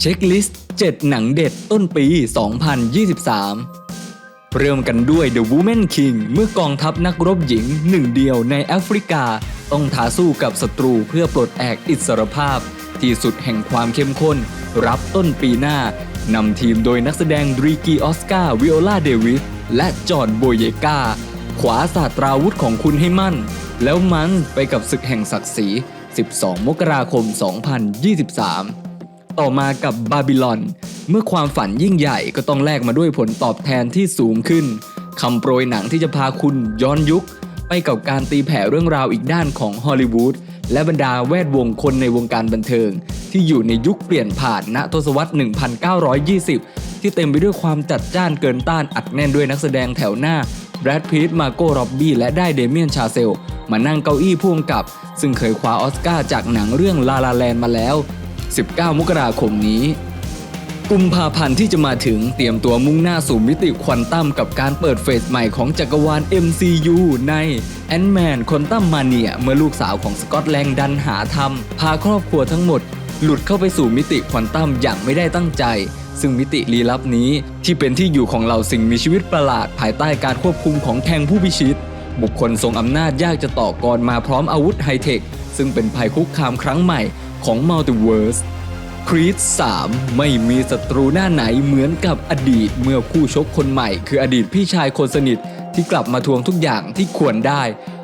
เช็คลิสต์ 7 หนังเด็ดต้นปี 2023 เริ่มกันด้วย The Woman King เมื่อกองทัพนักรบหญิงหนึ่งเดียวในแอฟริกา ต้องท้าสู้กับศัตรูเพื่อปลดแอกอิสรภาพ ที่สุดแห่งความเข้มข้น รับต้นปีหน้านำทีมโดยนักแสดงดรีกีออสการ์วิโอลาเดวิสและจอห์นโบเยกาขวาศาสตราวุธของคุณให้มั่น แล้วมันไปกับศึกแห่งศักดิ์ศรี 12 มกราคม 2023 ต่อมากับบาบิลอน เมื่อความฝันยิ่งใหญ่ก็ต้องแลกมาด้วยผลตอบแทนที่สูงขึ้นคำโปรยหนังที่จะพาคุณย้อนยุค ไปกับการตีแผ่เรื่องราวอีกด้านของฮอลลีวูดและบรรดาแวดวงคนในวงการบันเทิง ที่อยู่ในยุคเปลี่ยนผ่านณทศวรรษ 1920 ที่เต็มไปด้วยความจัดจ้านเกินต้านอัดแน่นด้วยนักแสดงแถวหน้าแบรดพีตมาโกร็อบบี้และได้เดเมียนชาเซล มานั่งเก้าอี้พ่วงกับ ซึ่งเคยคว้าออสการ์จากหนังเรื่องลาลาแลนมาแล้ว 19 มกราคมนี้ กุมภาพันธ์ที่จะมาถึงเตรียมตัวมุ่งหน้าสู่มิติควอนตัมกับการเปิดเฟสใหม่ของจักรวาล MCU ใน Ant-Man Quantum Mania เมื่อลูกสาวของสกอตแลงดันหาทำพาครอบครัวทั้งหมด หลุดเข้าไปสู่มิติควอนตัมอย่างไม่ได้ตั้งใจซึ่งมิติลี้ลับนี้ที่เป็นที่อยู่ของเหล่าสิ่งมีชีวิตประหลาด ภายใต้การควบคุมของแทงผู้พิชิต บุคคลทรงอำนาจยากจะต่อกรมาพร้อมอาวุธไฮเทค ซึ่งเป็นภัยคุกคามครั้งใหม่ ของมัลติเวิร์สครีด3 ไม่มีศัตรูหน้าไหนเหมือนกับอดีตเมื่อคู่ชกคนใหม่ คืออดีตพี่ชายคนสนิทที่กลับมาทวงทุกอย่างที่ควรได้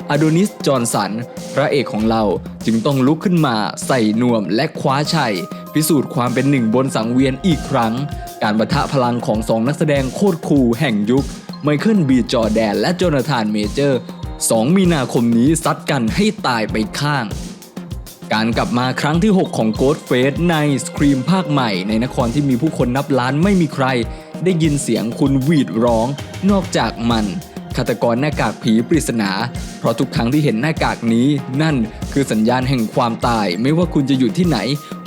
อโดนิส จอห์นสัน พระเอกของเราจึงต้องลุกขึ้นมาใส่นวมและคว้าชัย พิสูจน์ความเป็นหนึ่งบนสังเวียนอีกครั้ง การประทะพลังของสองนักแสดงโคตรคูลแห่งยุค ไมเคิลบีจอแดน และโจนาธานเมเจอร์ 2 มีนาคมนี้ซัดกันให้ตายไปข้าง การกลับมาครั้งที่ 6 ของ Ghost Face ในสครีมภาคใหม่ ในนครที่มีผู้คนนับล้านไม่มีใคร ได้ยินเสียงคุณวีดร้อง นอกจากมันฆาตกรหน้ากากผีปริศนา เพราะทุกครั้งที่เห็นหน้ากากนี้ นั่นคือสัญญาณแห่งความตาย ไม่ว่าคุณจะอยู่ที่ไหน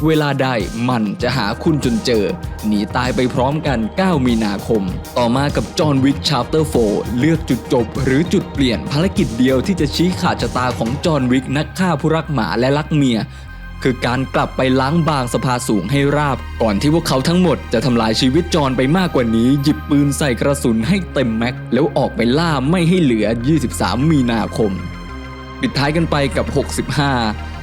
เวลาใดมันจะหาคุณจนเจอ หนีตายไปพร้อมกัน 9 มีนาคม ต่อมากับจอห์นวิกชาร์เตอร์โฟเลือกจุดจบ หรือจุดเปลี่ยนภารกิจเดียวที่จะชี้ขาดชะตาของจอห์นวิกนักฆ่าผู้รักหมาและรักเมียคือการกลับไปล้างบางสภาสูงให้ราบ ก่อนที่พวกเขาทั้งหมดจะทำลายชีวิตจอห์นไปมากกว่านี้ หยิบปืนใส่กระสุนให้เต็มแม็ก แล้วออกไปล่าไม่ให้เหลือ 23 มีนาคม ปิดท้ายกันไปกับ 65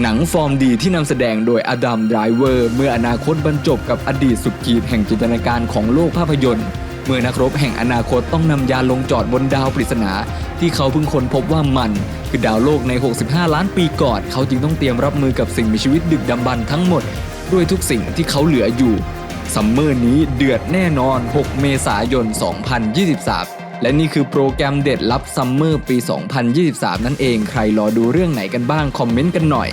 หนังฟอร์มดีที่นำแสดงโดยอดัมไดรเวอร์ เมื่ออนาคตบรรจบกับอดีตสุดขีดแห่งจินตนาการของโลกภาพยนตร์ เมื่อนักรบแห่งอนาคตต้องนำยานลงจอดบนดาวปริศนา ที่เขาเพิ่งค้นพบว่ามัน คือดาวโลกใน 65 ล้านปีก่อน เขาจึงต้องเตรียมรับมือกับสิ่งมีชีวิตดึกดำบรรทั้งหมด ด้วยทุกสิ่งที่เขาเหลืออยู่ซัมเมอร์นี้เดือดแน่นอน 6 เมษายน 2023 และนี่คือโปรแกรมเด็ดลับซัมเมอร์ปี 2023 นั่นเอง ใครรอดูเรื่องไหนกันบ้าง คอมเมนต์กันหน่อย